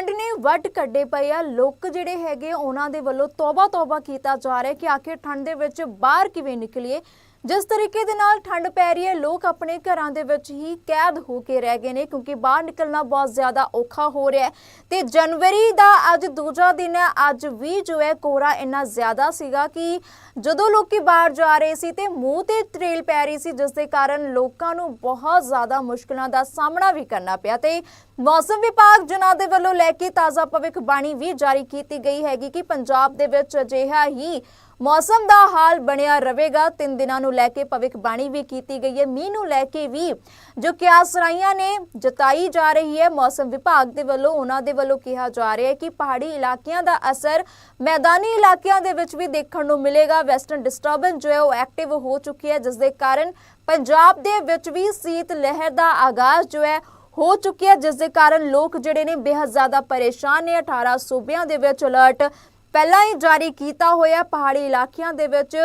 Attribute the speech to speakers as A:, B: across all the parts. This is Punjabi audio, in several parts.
A: ਠੰਡ ਨੇ ਵੱਟ ਕੱਢੇ ਪਏ ਆ। ਲੋਕ ਜਿਹੜੇ ਹੈਗੇ ਉਹਨਾਂ ਦੇ ਵੱਲੋਂ ਤੋਬਾ ਤੋਬਾ ਕੀਤਾ ਜਾ ਰਿਹਾ ਕਿ ਆਖਿਰ ਠੰਡ ਦੇ ਵਿੱਚ ਬਾਹਰ ਕਿਵੇਂ ਨਿਕਲੀਏ। ਜਿਸ ਤਰੀਕੇ ਦੇ ਨਾਲ ਠੰਡ ਪੈ ਰਹੀ ਹੈ, ਲੋਕ ਆਪਣੇ ਘਰਾਂ ਦੇ ਵਿੱਚ ਹੀ ਕੈਦ ਹੋ ਕੇ ਰਹਿ ਗਏ ਨੇ ਕਿਉਂਕਿ ਬਾਹਰ ਨਿਕਲਣਾ ਬਹੁਤ ਜ਼ਿਆਦਾ ਔਖਾ ਹੋ ਰਿਹਾ ਹੈ। ਤੇ ਜਨਵਰੀ ਦਾ ਅੱਜ ਦੂਜਾ ਦਿਨ ਹੈ, ਅੱਜ ਵੀ ਜੋ ਹੈ ਕੋਹਰਾ ਇੰਨਾ ਜ਼ਿਆਦਾ ਸੀਗਾ ਕਿ ਜਦੋਂ ਲੋਕੀ ਬਾਹਰ ਜਾ ਰਹੇ ਸੀ ਤੇ ਮੂੰਹ ਤੇ ਤਰੇਲ ਪੈ ਰਹੀ ਸੀ, ਜਿਸ ਦੇ ਕਾਰਨ ਲੋਕਾਂ ਨੂੰ ਬਹੁਤ ਜ਼ਿਆਦਾ ਮੁਸ਼ਕਲਾਂ ਦਾ ਸਾਹਮਣਾ ਵੀ ਕਰਨਾ ਪਿਆ। ਤੇ ਮੌਸਮ ਵਿਭਾਗ ਜਨਾਂ ਦੇ ਵੱਲੋਂ ਲੈ ਕੇ ਤਾਜ਼ਾ ਭਵਿੱਖਬਾਣੀ ਵੀ ਜਾਰੀ ਕੀਤੀ ਗਈ ਹੈਗੀ ਕਿ ਪੰਜਾਬ ਦੇ ਵਿੱਚ ਅਜਿਹਾ ਹੀ ਮੌਸਮ ਦਾ ਹਾਲ ਬਣਿਆ ਰਹੇਗਾ। ਤਿੰਨ ਦਿਨਾਂ ਨੂੰ ਲੈ ਕੇ ਭਵਿੱਖਬਾਣੀ ਵੀ ਕੀਤੀ ਗਈ ਹੈ। ਮੀਂਹ ਨੂੰ ਲੈ ਕੇ ਵੀ ਜੋ ਕਿਆਸਰਾਈਆਂ ਨੇ ਜਤਾਈ ਜਾ ਰਹੀ ਹੈ, ਮੌਸਮ ਵਿਭਾਗ ਦੇ ਵੱਲੋਂ, ਉਹਨਾਂ ਦੇ ਵੱਲੋਂ ਕਿਹਾ ਜਾ ਰਿਹਾ ਹੈ ਕਿ ਪਹਾੜੀ ਇਲਾਕਿਆਂ ਦਾ ਅਸਰ ਮੈਦਾਨੀ ਇਲਾਕਿਆਂ ਦੇ ਵਿੱਚ ਵੀ ਦੇਖਣ ਨੂੰ ਮਿਲੇਗਾ। ਵੈਸਟਰਨ ਡਿਸਟਰਬੈਂਸ ਜੋ ਹੈ, ਉਹ ਐਕਟਿਵ ਹੋ ਚੁੱਕੀ ਹੈ। ਜਿਸ ਦੇ ਕਾਰਨ ਪੰਜਾਬ ਦੇ ਵਿੱਚ ਵੀ ਸੀਤ ਲਹਿਰ ਦਾ ਆਗਾਜ਼ ਜੋ ਹੈ, ਹੋ ਚੁੱਕੀ ਹੈ। ਜਿਸ ਦੇ ਕਾਰਨ ਲੋਕ ਜਿਹੜੇ ਨੇ ਬੇਹੱਦ ਜ਼ਿਆਦਾ ਪਰੇਸ਼ਾਨ ਨੇ। 18 ਸੂਬਿਆਂ ਦੇ ਵਿੱਚ ਅਲਰਟ ਪਹਿਲਾਂ ਹੀ ਜਾਰੀ ਕੀਤਾ ਹੋਇਆ ਪਹਾੜੀ ਇਲਾਕਿਆਂ ਦੇ ਵਿੱਚ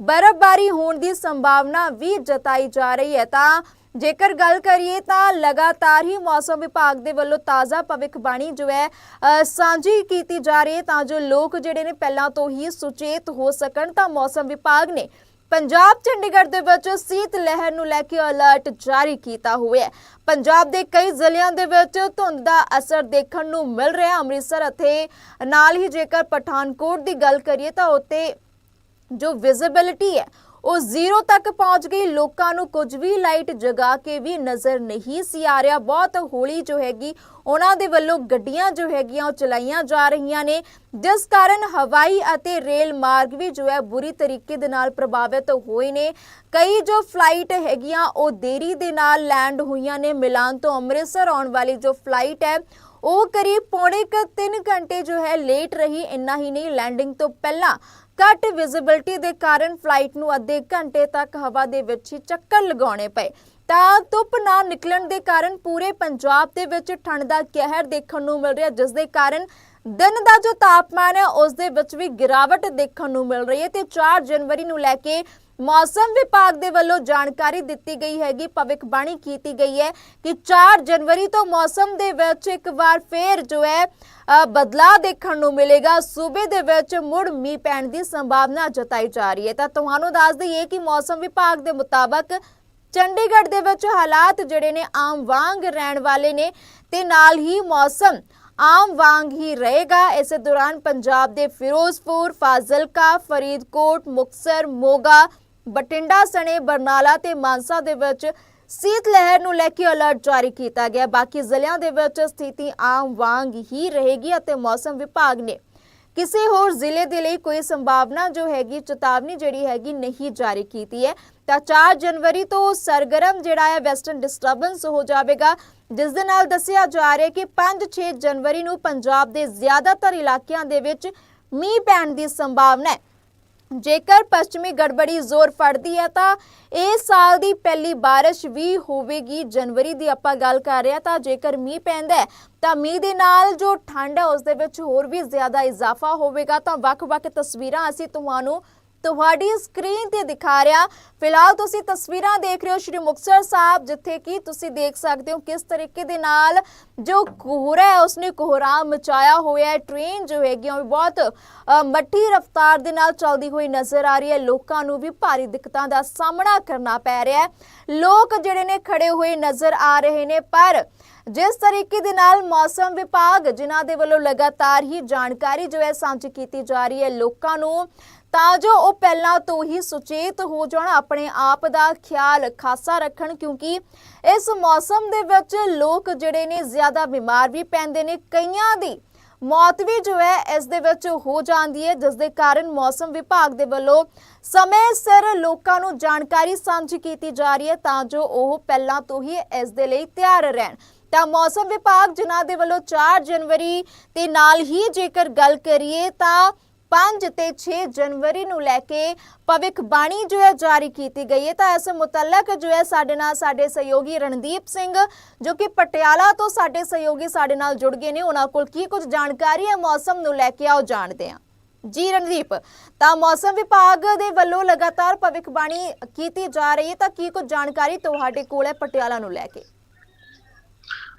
A: ਬਰਫ਼ਬਾਰੀ ਹੋਣ ਦੀ ਸੰਭਾਵਨਾ ਵੀ ਜਤਾਈ ਜਾ ਰਹੀ ਹੈ। ਤਾਂ ਜੇਕਰ ਗੱਲ ਕਰੀਏ ਤਾਂ ਲਗਾਤਾਰ ਹੀ ਮੌਸਮ ਵਿਭਾਗ ਦੇ ਵੱਲੋਂ ਤਾਜ਼ਾ ਭਵਿੱਖਬਾਣੀ ਜੋ ਹੈ ਅ, ਸਾਂਝੀ ਕੀਤੀ ਜਾ ਰਹੀ ਹੈ। ਤਾਂ ਜੋ ਲੋਕ ਜਿਹੜੇ ਨੇ ਪਹਿਲਾਂ ਤੋਂ ਹੀ ਸੁਚੇਤ ਹੋ ਸਕਣ ਤਾਂ ਮੌਸਮ ਵਿਭਾਗ ਨੇ ਪੰਜਾਬ ਚੰਡੀਗੜ੍ਹ ਦੇ ਵਿੱਚ ਸੀਤ ਲਹਿਰ ਨੂੰ ਲੈ ਕੇ ਅਲਰਟ ਜਾਰੀ ਕੀਤਾ ਹੋਇਆ ਹੈ। ਪੰਜਾਬ ਦੇ ਕਈ ਜ਼ਿਲ੍ਹਿਆਂ ਦੇ ਵਿੱਚ ਧੁੰਦ ਦਾ ਅਸਰ ਦੇਖਣ ਨੂੰ ਮਿਲ ਰਿਹਾ ਅੰਮ੍ਰਿਤਸਰ ਅਤੇ ਨਾਲ ਹੀ ਜੇਕਰ ਪਠਾਨਕੋਟ ਦੀ ਗੱਲ ਕਰੀਏ ਤਾਂ ਉੱਤੇ ਜੋ ਵਿਜ਼ਿਬਿਲਿਟੀ ਹੈ ਉਹ ਜ਼ੀਰੋ ਤੱਕ ਪਹੁੰਚ ਗਈ। ਲੋਕਾਂ ਨੂੰ ਕੁਝ ਵੀ ਲਾਈਟ ਜਗਾ ਕੇ ਵੀ ਨਜ਼ਰ ਨਹੀਂ ਸੀ ਆ ਰਿਹਾ। ਬਹੁਤ ਹੌਲੀ ਜੋ ਹੈਗੀ, ਉਹਨਾਂ ਦੇ ਵੱਲੋਂ ਗੱਡੀਆਂ ਜੋ ਹੈਗੀਆਂ, ਉਹ ਚਲਾਈਆਂ ਜਾ ਰਹੀਆਂ ਨੇ। ਜਿਸ ਕਾਰਨ ਹਵਾਈ ਅਤੇ ਰੇਲ ਮਾਰਗ ਵੀ ਜੋ ਹੈ, ਬੁਰੀ ਤਰੀਕੇ ਦੇ ਨਾਲ ਪ੍ਰਭਾਵਿਤ ਹੋਏ ਨੇ। ਕਈ ਜੋ ਫਲਾਈਟ ਹੈਗੀਆਂ, ਉਹ ਦੇਰੀ ਦੇ ਨਾਲ ਲੈਂਡ ਹੋਈਆਂ ਨੇ। ਮਿਲਾਨ ਤੋਂ ਅੰਮ੍ਰਿਤਸਰ ਆਉਣ ਵਾਲੀ ਜੋ ਫਲਾਈਟ ਹੈ, ਉਹ ਕਰੀਬ ਪੌਣੇ ਕੁ 3 ਘੰਟੇ ਜੋ ਹੈ, ਲੇਟ ਰਹੀ। ਇੰਨਾ ਹੀ ਨਹੀਂ, ਲੈਂਡਿੰਗ ਤੋਂ ਪਹਿਲਾਂ ਘੱਟ ਵਿਜ਼ਿਬਿਲਟੀ ਦੇ ਕਾਰਨ ਫਲਾਈਟ ਨੂੰ ਅੱਧੇ ਘੰਟੇ ਤੱਕ ਹਵਾ ਦੇ ਵਿੱਚ ਹੀ ਚੱਕਰ ਲਗਾਉਣੇ ਪਏ। ਤਾਂ ਧੁੱਪ ਨਾ ਨਿਕਲਣ ਦੇ ਕਾਰਨ ਪੂਰੇ ਪੰਜਾਬ ਦੇ ਵਿੱਚ ਠੰਡ ਦਾ ਕਹਿਰ ਦੇਖਣ ਨੂੰ ਮਿਲ ਰਿਹਾ, ਜਿਸ ਦੇ ਕਾਰਨ ਦਿਨ ਦਾ ਜੋ ਤਾਪਮਾਨ ਹੈ, ਉਸ ਦੇ ਵਿੱਚ ਵੀ ਗਿਰਾਵਟ ਦੇਖਣ ਨੂੰ ਮਿਲ ਰਹੀ ਹੈ ਤੇ 4 ਜਨਵਰੀ ਨੂੰ ਲੈ ਕੇ ਮੌਸਮ ਵਿਭਾਗ ਦੇ ਵੱਲੋਂ ਜਾਣਕਾਰੀ ਦਿੱਤੀ ਗਈ ਹੈਗੀ, ਭਵਿੱਖਬਾਣੀ ਕੀਤੀ ਗਈ ਹੈ ਕਿ 4 ਜਨਵਰੀ ਤੋਂ ਮੌਸਮ ਦੇ ਵਿੱਚ ਇੱਕ ਵਾਰ ਫੇਰ ਜੋ ਹੈ ਬਦਲਾਅ ਦੇਖਣ ਨੂੰ ਮਿਲੇਗਾ। ਸੂਬੇ ਦੇ ਵਿੱਚ ਮੁੜ ਮੀਂਹ ਪੈਣ ਦੀ ਸੰਭਾਵਨਾ ਜਤਾਈ ਜਾ ਰਹੀ ਹੈ। ਤਾਂ ਤੁਹਾਨੂੰ ਦੱਸ ਦਈਏ ਕਿ ਮੌਸਮ ਵਿਭਾਗ ਦੇ ਮੁਤਾਬਕ ਚੰਡੀਗੜ੍ਹ ਦੇ ਵਿੱਚ ਹਾਲਾਤ ਜਿਹੜੇ ਨੇ, ਆਮ ਵਾਂਗ ਰਹਿਣ ਵਾਲੇ ਨੇ ਤੇ ਨਾਲ ਹੀ ਮੌਸਮ ਆਮ ਵਾਂਗ ਹੀ ਰਹੇਗਾ। ਇਸੇ ਦੌਰਾਨ ਪੰਜਾਬ ਦੇ ਫਿਰੋਜ਼ਪੁਰ, ਫਾਜ਼ਿਲਕਾ, ਫਰੀਦਕੋਟ ਮੁਕਸਰ ਮੋਗਾ ਬਟਿੰਡਾ ਸਣੇ ਬਰਨਾਲਾ ਤੇ ਮਾਨਸਾ ਦੇ ਵਿੱਚ ਸੀਤ ਲਹਿਰ ਨੂੰ ਲੈ ਕੇ ਅਲਰਟ ਜਾਰੀ ਕੀਤਾ ਗਿਆ। ਬਾਕੀ ਜ਼ਿਲ੍ਹਿਆਂ ਦੇ ਵਿੱਚ ਸਥਿਤੀ ਆਮ ਵਾਂਗ ਹੀ ਰਹੇਗੀ ਅਤੇ ਮੌਸਮ ਵਿਭਾਗ ਨੇ ਕਿਸੇ ਹੋਰ ਜ਼ਿਲ੍ਹੇ ਦੇ ਲਈ ਕੋਈ ਸੰਭਾਵਨਾ ਜੋ ਹੈਗੀ, ਚੇਤਾਵਨੀ ਜਿਹੜੀ ਹੈਗੀ ਨਹੀਂ ਜਾਰੀ ਕੀਤੀ ਹੈ। ਤਾਂ 4 ਜਨਵਰੀ ਤੋਂ ਸਰਗਰਮ ਜਿਹੜਾ ਹੈ ਵੈਸਟਰਨ ਡਿਸਟਰਬੈਂਸ ਹੋ ਜਾਵੇਗਾ। ਜਿਸ ਦੇ ਨਾਲ ਦੱਸਿਆ ਜਾ ਰਿਹਾ ਕਿ 5-6 ਜਨਵਰੀ ਨੂੰ ਪੰਜਾਬ ਦੇ ਜ਼ਿਆਦਾਤਰ ਇਲਾਕਿਆਂ ਦੇ ਵਿੱਚ ਮੀਂਹ ਪੈਣ ਦੀ ਸੰਭਾਵਨਾ ਹੈ। ਜੇਕਰ ਪੱਛਮੀ ਗੜਬੜੀ ਜ਼ੋਰ ਫੜਦੀ ਹੈ ਤਾਂ ਇਸ ਸਾਲ ਦੀ ਪਹਿਲੀ ਬਾਰਿਸ਼ ਵੀ ਹੋਵੇਗੀ। ਜਨਵਰੀ ਦੀ ਆਪਾਂ ਗੱਲ ਕਰ ਰਹੇ ਹਾਂ ਤਾਂ ਜੇਕਰ ਮੀਂਹ ਪੈਂਦਾ ਹੈ ਤਾਂ ਮੀਂਹ ਦੇ ਨਾਲ ਜੋ ਠੰਡ ਹੈ, ਉਸ ਦੇ ਵਿੱਚ ਹੋਰ ਵੀ ਜ਼ਿਆਦਾ ਇਜ਼ਾਫਾ ਹੋਵੇਗਾ। ਤਾਂ ਵੱਖ-ਵੱਖ ਤਸਵੀਰਾਂ ਅਸੀਂ ਤੁਹਾਨੂੰ ਤੁਹਾਡੀ ਸਕਰੀਨ ਤੇ ਦਿਖਾ ਰਿਹਾ। ਫਿਲਹਾਲ ਤੁਸੀਂ ਤਸਵੀਰਾਂ ਦੇਖ ਰਹੇ ਹੋ ਸ਼੍ਰੀ ਮੁਕਤਸਰ ਸਾਹਿਬ, ਜਿੱਥੇ ਕਿ ਤੁਸੀਂ ਦੇਖ ਸਕਦੇ ਹੋ ਕਿਸ ਤਰੀਕੇ ਦੇ ਨਾਲ ਜੋ ਕੋਹਰਾ ਹੈ, ਉਸਨੇ ਕੋਹਰਾ ਮਚਾਇਆ ਹੋਇਆ ਹੈ। ਟ੍ਰੇਨ ਜੋ ਹੈਗੀ ਉਹ ਵੀ ਬਹੁਤ ਮੱਠੀ ਰਫ਼ਤਾਰ ਦੇ ਨਾਲ ਚੱਲਦੀ ਹੋਈ ਨਜ਼ਰ ਆ ਰਹੀ ਹੈ। ਲੋਕਾਂ ਨੂੰ ਵੀ ਭਾਰੀ ਦਿੱਕਤਾਂ ਦਾ ਸਾਹਮਣਾ ਕਰਨਾ ਪੈ ਰਿਹਾ ਹੈ। ਲੋਕ ਜਿਹੜੇ ਨੇ ਖੜੇ ਹੋਏ ਨਜ਼ਰ ਆ ਰਹੇ ਨੇ, ਪਰ ਜਿਸ ਤਰੀਕੇ ਦੇ ਨਾਲ ਮੌਸਮ ਵਿਭਾਗ ਜਿਨ੍ਹਾਂ ਦੇ ਵੱਲੋਂ ਲਗਾਤਾਰ ਹੀ ਜਾਣਕਾਰੀ ਜੋ ਹੈ ਸਾਂਝੀ ਕੀਤੀ ਜਾ ਰਹੀ ਹੈ, ਲੋਕਾਂ ਨੂੰ ਤਾਂ ਜੋ ਉਹ ਪਹਿਲਾਂ ਤੋਂ ਹੀ ਸੁਚੇਤ ਹੋ ਜਾਣ, ਆਪਣੇ ਆਪ ਦਾ ਖਿਆਲ ਖਾਸਾ ਰੱਖਣ, ਕਿਉਂਕਿ ਇਸ ਮੌਸਮ ਦੇ ਵਿੱਚ ਲੋਕ ਜਿਹੜੇ ਨੇ ਜ਼ਿਆਦਾ ਬਿਮਾਰ ਵੀ ਪੈਂਦੇ ਨੇ, ਕਈਆਂ ਦੀ ਮੌਤ ਵੀ ਜੋ ਹੈ ਇਸ ਦੇ ਵਿੱਚ ਹੋ ਜਾਂਦੀ ਹੈ, ਜਿਸ ਦੇ ਕਾਰਨ ਮੌਸਮ ਵਿਭਾਗ ਦੇ ਵੱਲੋਂ ਸਮੇਂ ਸਿਰ ਲੋਕਾਂ ਨੂੰ ਜਾਣਕਾਰੀ ਸਾਂਝੀ ਕੀਤੀ ਜਾ ਰਹੀ ਹੈ ਤਾਂ ਜੋ ਉਹ ਪਹਿਲਾਂ ਤੋਂ ਹੀ ਇਸ ਦੇ ਲਈ ਤਿਆਰ ਰਹਿਣ। ਤਾਂ ਮੌਸਮ ਵਿਭਾਗ ਜਿਨ੍ਹਾਂ ਦੇ ਵੱਲੋਂ 4 ਜਨਵਰੀ ਤੇ ਨਾਲ ਹੀ ਜੇਕਰ ਗੱਲ ਕਰੀਏ ਤਾਂ 5 ਤੇ 6 ਜਨਵਰੀ ਨੂੰ ਲੈ ਕੇ ਭਵਿੱਖਬਾਣੀ ਜੋ ਹੈ ਜਾਰੀ ਕੀਤੀ ਗਈ ਹੈ। ਤਾਂ ਇਸ ਮੁਤਲਕ ਜੋ ਹੈ ਸਾਡੇ ਨਾਲ ਸਾਡੇ ਸਹਿਯੋਗੀ ਰਣਦੀਪ ਸਿੰਘ ਜੋ ਕਿ ਪਟਿਆਲਾ ਤੋਂ ਸਾਡੇ ਸਹਿਯੋਗੀ ਸਾਡੇ ਨਾਲ ਜੁੜ ਗਏ ਨੇ। ਉਹਨਾਂ ਕੋਲ ਕੀ ਕੁਝ ਜਾਣਕਾਰੀ ਹੈ? ਮੌਸਮ ਨੂੰ ਲੈ ਕੇ ਆਓ, ਜਾਣਦੇ ਹਾਂ। ਜੀ ਰਣਦੀਪ, ਤਾਂ ਮੌਸਮ ਵਿਭਾਗ ਦੇ ਵੱਲੋਂ ਲਗਾਤਾਰ ਭਵਿੱਖਬਾਣੀ ਕੀਤੀ ਜਾ ਰਹੀ ਹੈ। ਤਾਂ ਕੀ ਕੁਝ ਜਾਣਕਾਰੀ ਤੁਹਾਡੇ ਕੋਲ ਹੈ ਪਟਿਆਲਾ ਨੂੰ ਲੈ ਕੇ?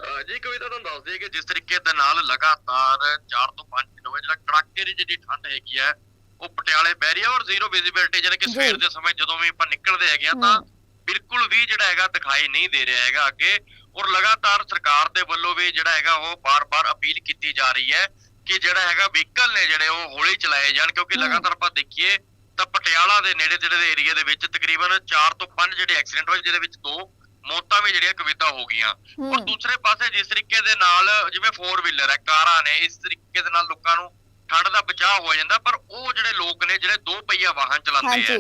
B: ਜੀ ਕਵਿਤਾ ਤੁਹਾਨੂੰ ਦੱਸ ਦਈਏ ਕਿ ਜਿਸ ਤਰੀਕੇ ਦੇ ਨਾਲ ਲਗਾਤਾਰ 4 ਤੋਂ 5 ਦਿਨ ਹੋਏ ਜਿਹੜਾ ਕੜਾਕੇ ਦੀ ਜਿਹੜੀ ਠੰਡ ਹੈਗੀ ਹੈ ਉਹ ਪਟਿਆਲੇ ਪੈ ਰਹੀ ਹੈ ਔਰ ਜ਼ੀਰੋ ਵਿਜ਼ਿਬਿਲਟੀ ਜਾਣੀ ਕਿ। ਸਵੇਰ ਦੇ ਸਮੇਂ ਜਦੋਂ ਵੀ ਆਪਾਂ ਨਿਕਲਦੇ ਹੈਗੇ ਆ ਤਾਂ। ਬਿਲਕੁਲ ਵੀ ਜਿਹੜਾ ਹੈਗਾ ਦਿਖਾਈ ਨਹੀਂ ਦੇ ਰਿਹਾ ਹੈਗਾ ਅੱਗੇ ਔਰ ਲਗਾਤਾਰ ਸਰਕਾਰ ਦੇ ਵੱਲੋਂ ਵੀ ਜਿਹੜਾ ਹੈਗਾ ਉਹ ਬਾਰ-ਬਾਰ ਅਪੀਲ ਕੀਤੀ ਜਾ ਰਹੀ ਹੈ ਕਿ ਜਿਹੜਾ ਹੈਗਾ ਵਹੀਕਲ ਨੇ ਜਿਹੜੇ ਉਹ ਹੌਲੀ ਚਲਾਏ ਜਾਣ ਕਿਉਂਕਿ। ਲਗਾਤਾਰ ਆਪਾਂ ਦੇਖੀਏ ਤਾਂ ਪਟਿਆਲਾ ਦੇ ਨੇੜੇ ਤੇੜੇ ਦੇ ਏਰੀਆ ਦੇ ਵਿੱਚ ਤਕਰੀਬਨ 4 ਤੋਂ 5 ਜਿਹੜੇ ਐਕਸੀਡੈਂਟ ਹੋਏ ਜਿਹਦੇ ਵਿੱਚ ਦੋ ਮੌਤਾਂ ਵੀ ਜਿਹੜੀਆਂ ਕਵਿਤਾ ਹੋ ਗਈਆਂ। ਔਰ ਦੂਸਰੇ ਪਾਸੇ ਜਿਸ ਤਰੀਕੇ ਦੇ ਨਾਲ ਜਿਵੇਂ 4 ਵੀਲਰ ਹੈ ਕਾਰਾਂ ਨੇ ਇਸ ਤਰੀਕੇ ਦੇ ਨਾਲ ਲੋਕਾਂ ਨੂੰ ਠੰਡ ਦਾ ਬਚਾਅ ਹੋ ਜਾਂਦਾ ਪਰ ਉਹ ਜਿਹੜੇ ਲੋਕ ਨੇ ਜਿਹੜੇ ਦੋ ਪਹੀਆ ਵਾਹਨ ਚਲਾਉਂਦੇ ਆ